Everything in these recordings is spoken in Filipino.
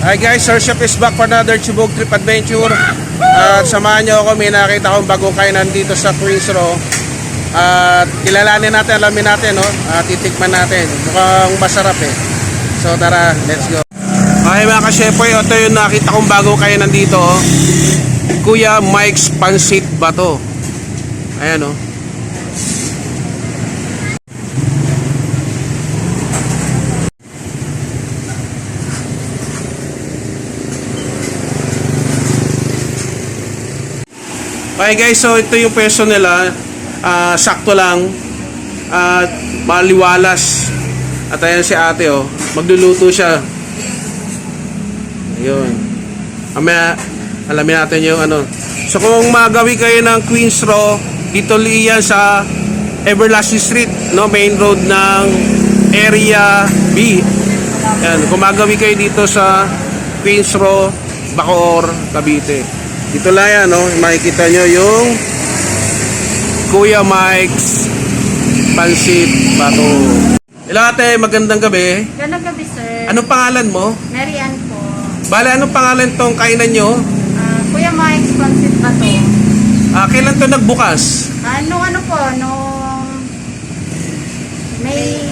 Hi guys, Sir Chef is back for another Chibog Trip Adventure. At samahan nyo ako, may nakita akong bagong kainan dito sa Queens Row. At kilalanin natin, alamin natin, no? At titikman natin. Mukhang masarap eh. So tara, let's go. Okay mga ka-shepoy, ito yung nakita kong bagong kainan dito. Oh. Kuya Mike's Pansit Bato. Ayan oh. Okay guys, so ito yung pwesto nila. Ah, sakto lang. At maliwalas. At ayan si ate oh. Magluluto siya. Ayun. Mamaya, alamin natin yung ano. So kung magawi kayo ng Queens Row, dito liyan sa Everlasting Street, no, main road ng Area B. Yan, kung magawi kayo dito sa Queens Row, Bacoor, Cavite. Dito lang yan, no, makikita nyo yung Kuya Mike's Pansit Bato. Hello ate, magandang gabi. Gandang gabi, sir. Anong pangalan mo? Mary Ann po. Bale, anong pangalan tong kainan nyo? Ah, Kuya Mike's Pancit ba to? Ah, kailan to nagbukas? Nung ano po, nung May...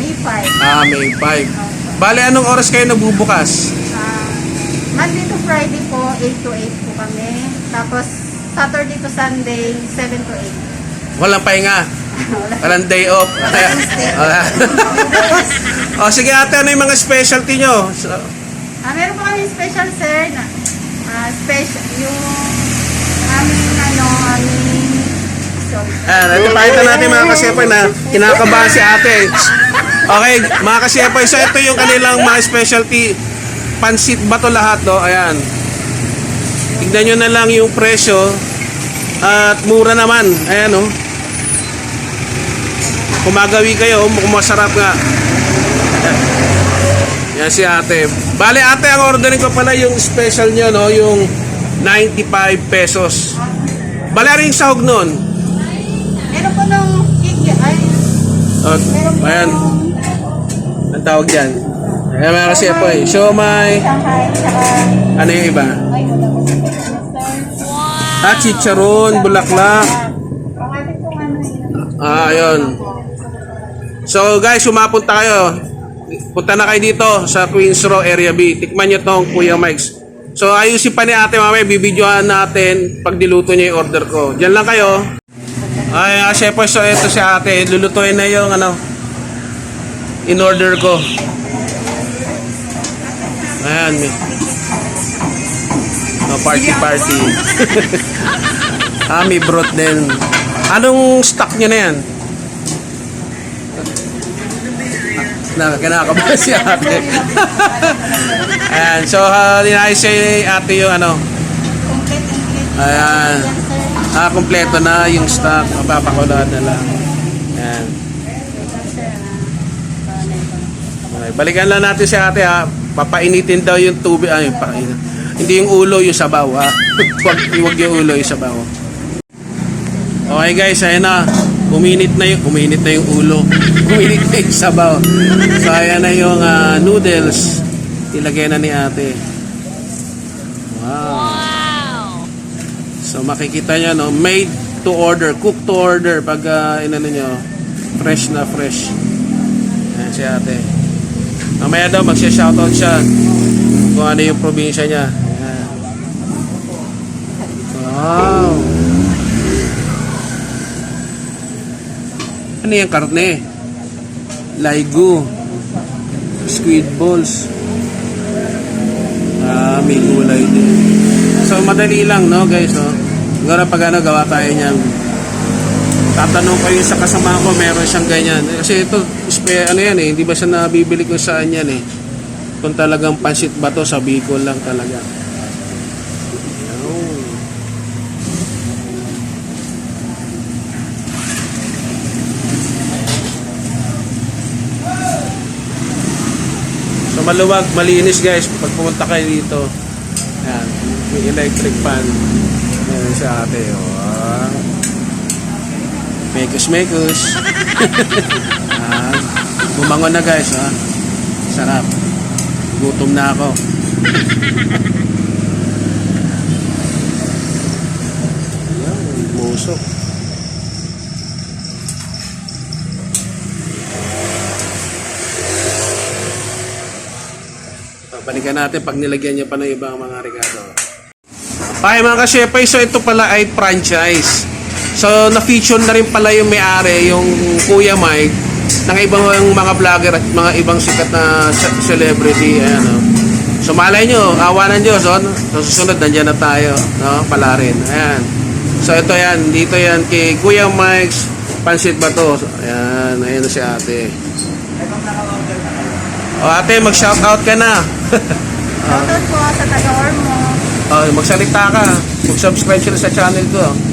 May 5. Ah, May 5. Bale, anong oras kayo nagbubukas? Monday to Friday po, 8 to 8 po kami. Tapos, Saturday to Sunday, 7 to 8. Walang pahinga. Wala. Walang day off. Wala. oh, sige ate, ano yung mga specialty nyo? So, Ah, meron po kami special, sir, na ah, special, yung aming, ano, aming. Ah, ito pakita natin mga kasyepoy na kinakabahan si ate. Okay, mga kasyepoy, so ito yung kanilang mga specialty. Pansit ba to lahat, no? Ayan. Tignan nyo na lang yung presyo. At mura naman. Ayan, no? Kumagawi kayo, kung masarap nga. Yan si ate. Bale, ate, ang ordering ko pala yung special nyo, no? Yung 95 pesos. Bale, ano yung sahog nun? Meron po gig, ay, Oh, meron po ayan, ang tawag dyan. Ayan mga kasi po eh. Siomay, ano yung iba? ay, wala po sir. Ah, chicharon, bulaklak. Ah, ayun. So guys, sumapunta kayo. Punta na kayo dito sa Queens Row Area B. Tikman nyo tong Kuya Mike's. So ayusin pa ni ate mamaya, bibidyohan natin pag diluto niya yung order ko. Diyan lang kayo. Ay, ah, chef, so ito si ate. Lulutuin na yung ano, in order ko. Ayan. may- Oh, party party. ah, may broth din. Anong stock niya na yan? Na, kinakabahan si ate. Ayan, so uh, linayos si ate yung ano. Ayan. Ah, kompleto na yung stock. Mapapakulaan na lang. Ayan. Okay, balikan lang natin si ate ha. Papainitin daw yung tubig. Ay, painit. Hindi yung ulo, yung sabaw ha. Huwag, huwag yung ulo, yung sabaw. Okay guys, ayun na. Uminit na yung, uminit na yung ulo. Uminit na yung sabaw. So ayan na yung ah, noodles. Ilagay na ni ate. Wow. So makikita nyo, no? Made to order, cook to order. Pag uh, inano nyo, fresh na fresh. Ayan si ate. Mamaya daw magsya-shoutout siya kung ano yung probinsya niya. Wow. Ano yung karne? Laigo. Squid balls. Ah, may gulay din. So, madali lang, no, guys, no? Siguro pag ano, gawa tayo niyan. Tatanong ko yung sa kasama ko, meron siyang ganyan. Kasi ito, spe- ano yan eh, hindi ba siya nabibili kung saan yan eh. Kung talagang pansit ba to, sa Bicol lang talaga. So maluwag, malinis guys pag pumunta kayo dito. Yan, may electric fan. Yan sa ate. Oh. Mekus. ah, bumangon na guys, ha. Sarap. Gutom na ako. Yan, musok. Balikan natin pag nilagyan niya pa ng ibang mga regalo. Ay mga kasyepay, so ito pala ay franchise. So na-feature na rin pala yung may-ari, yung Kuya Mike, ng ibang mga vlogger at mga ibang sikat na ce- celebrity. Ayan, no? So malay nyo, awa ng Diyos, oh, no? so susunod nandiyan na tayo, no? pala rin. Ayan. So ito yan, dito yan kay Kuya Mike's Pansit Bato. Ayan, ayan na si ate. O ate, mag-shoutout ka na. Shoutout po sa taga-Ormo. Oh, magsalita ka. Mag-subscribe sila sa channel ko.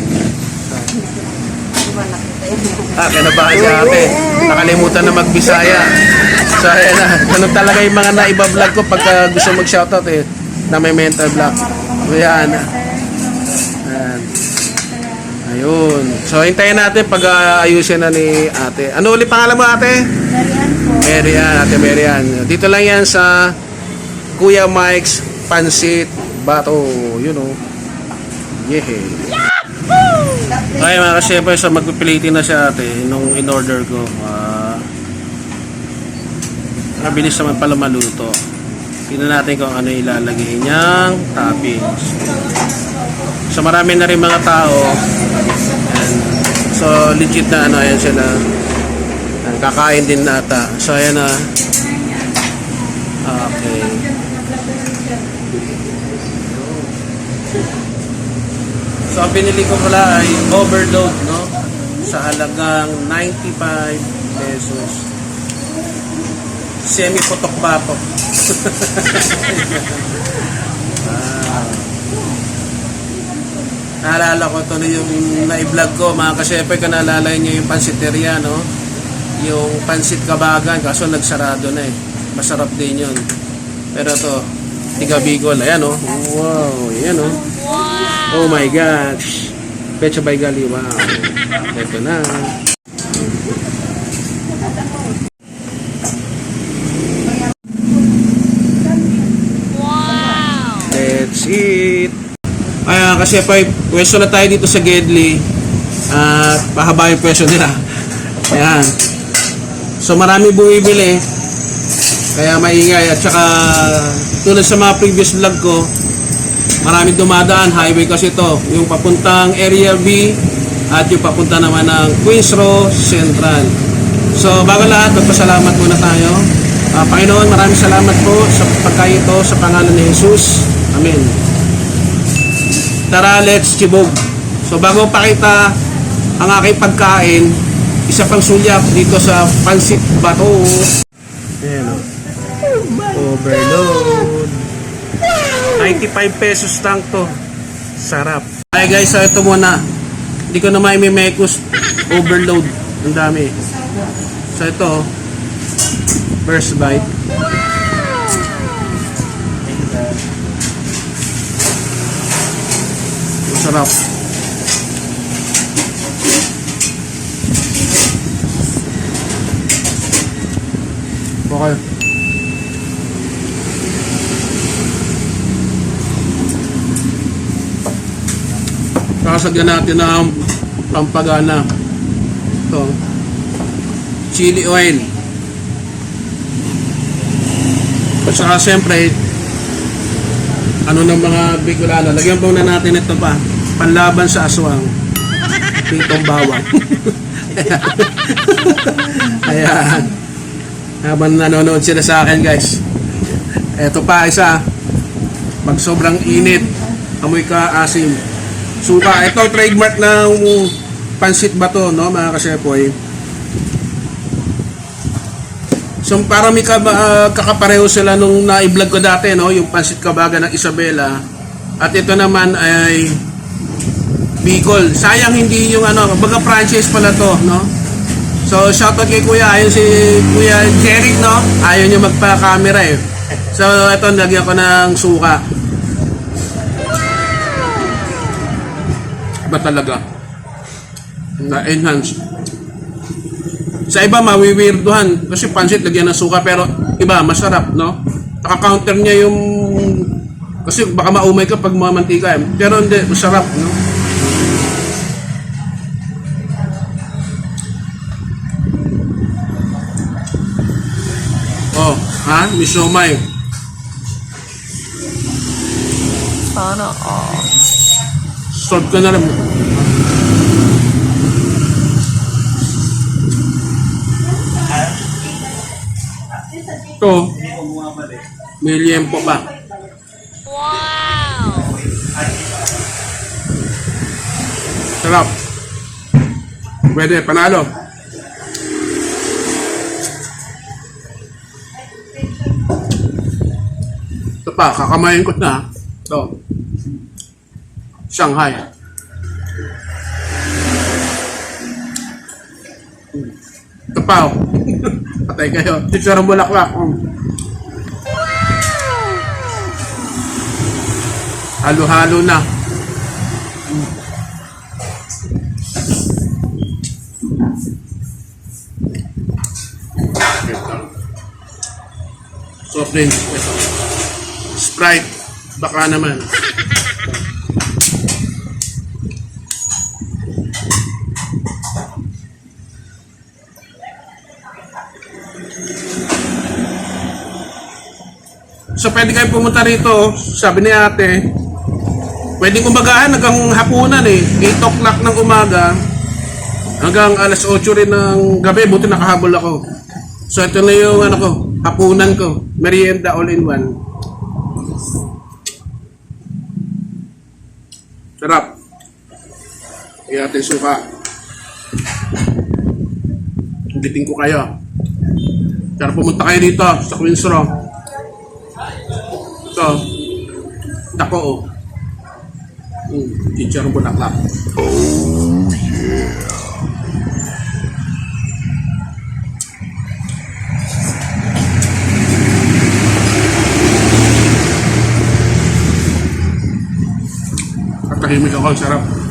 Ah, kinabahan si ate. Nakalimutan na magbisaya. So, ayan na. Ganun talaga yung mga naiba-vlog ko pagka gusto mag-shoutout eh. Na may mental block. Ayan. Ayan. Ayun. So, hintayin natin pag ah, ayusin na ni ate. Ano ulit pangalan mo ate? Darian po. Marian, ate Marian. Dito lang yan sa Kuya Mike's Pansit Bato. You know. Yeah. Ay mga kasyempre sa magpipilitin na siya ate nung in-order ko. Ah, mabilis naman pala maluto. Tingnan natin kung ano ilalagay niyang toppings. So marami na rin mga tao. Ayan. So legit na ano ayan sila. Kakain din nata. So ayan na. Okay. So ang binili ko pala ay overload no? Sa halagang 95 pesos. Semi putok batok. ah. Naalala ko tuloy yung na-vlog ko. Mga kasyempre ka naalala niyo yung pansiteria no? Yung pansit kabagan kaso nagsarado na eh. Masarap din yun. Pero to tiga Bicol. Ayan oh. Wow ayan oh Oh my gosh. Pecha by Gali, wow. Ito na. Wow! That's it. Ay, ah, kasi pa, pwesto na tayo dito sa Gedli. At pahaba yung pwesto nila. Ayan. So marami bumibili. Kaya maingay. At saka tulad sa mga previous vlog ko, maraming dumadaan. Highway kasi ito. Yung papuntang Area B at yung papunta naman ng Queens Row Central. So bago lahat, magpasalamat muna tayo. Ah, Panginoon, maraming salamat po sa pagkain ito sa pangalan ni Jesus. Amen. Tara, let's chibog. So bago pakita ang aking pagkain, isa pang sulyap dito sa Pansit Bato. Ayan o. Overload. 95 pesos lang to. Sarap. Ay guys, so ito muna. Hindi ko na maimimekos overload. Ang dami. So ito, first bite. Masarap. Okay. Sasagyan natin ng pampagana. Ito. Chili oil. At saka siyempre, ano ng mga Bicolano, lagyan pa muna natin ito pa. Panlaban sa aswang. Pitong bawang. Ayan. Habang nanonood sila sa akin guys. Ito pa isa. Pag sobrang init, amoy ka asim. Suka. Ito trademark ng pansit bato, no, mga kasepoy. So para may ka, ah, kakapareho sila nung na-vlog ko dati, no, yung pansit kabaga ng Isabela. At ito naman ay Bicol. Sayang hindi yung ano, baga franchise pala to, no? So shoutout kay Kuya, ayun si Kuya Jeric, no? Ayaw niya magpa-camera eh. So ito, lagyan ko ng suka. Ba talaga? Na-enhance. Sa iba mawiwirduhan kasi pansit lagyan ng suka pero iba masarap, no? naka-counter niya yung kasi baka maumay ka pag mga mantika eh. Pero hindi, masarap, no? Oh, ha? May siomay. Sana all. Solve ka na rin. Ito, may liempo pa. Wow! Sarap. Pwede, panalo. Ito pa, kakamayin ko na. Ito. Shanghai. Oh. Patay kayo. Chicharon bulaklak. Oh. Halo-halo na. Soft drink. Sprite. Baka naman. So pwede kayo pumunta rito, sabi ni ate, pwedeng umagahan hanggang hapunan eh, 8 o'clock ng umaga, hanggang alas 8 rin ng gabi, buti nakahabol ako. So ito na yung ano ko, hapunan ko, merienda all in one. Sarap. Kaya ating suka. Ulitin ko kayo. Pero pumunta kayo dito sa Queens Row. Ito. Dako oh. Mm, teacher bulaklak. Katahimik ako, ang sarap.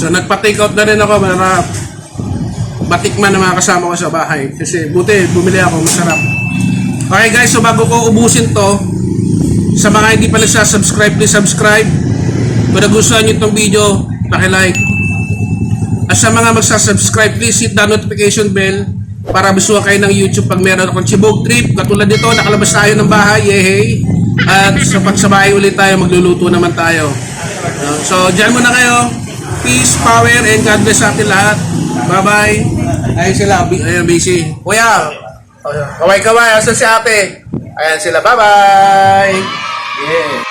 So nagpa-take out na rin ako para batikman ng mga kasama ko sa bahay. Kasi buti, bumili ako, masarap. Okay guys, so bago ko ubusin to, sa mga hindi pa nagsasubscribe, please subscribe. Kung nagustuhan nyo itong video, like At sa mga magsasubscribe, please hit the notification bell para bisuhan kayo ng YouTube pag meron akong chibog trip. Katulad nito, nakalabas tayo ng bahay, yehey. At sa pagsabay ulit tayo, magluluto naman tayo. So, dyan muna kayo. Peace, power, and God bless sa atin lahat. Bye-bye. Ayun sila, ayun, busy. Kuya, kaway-kaway, asan si ate? Ayan sila, bye-bye.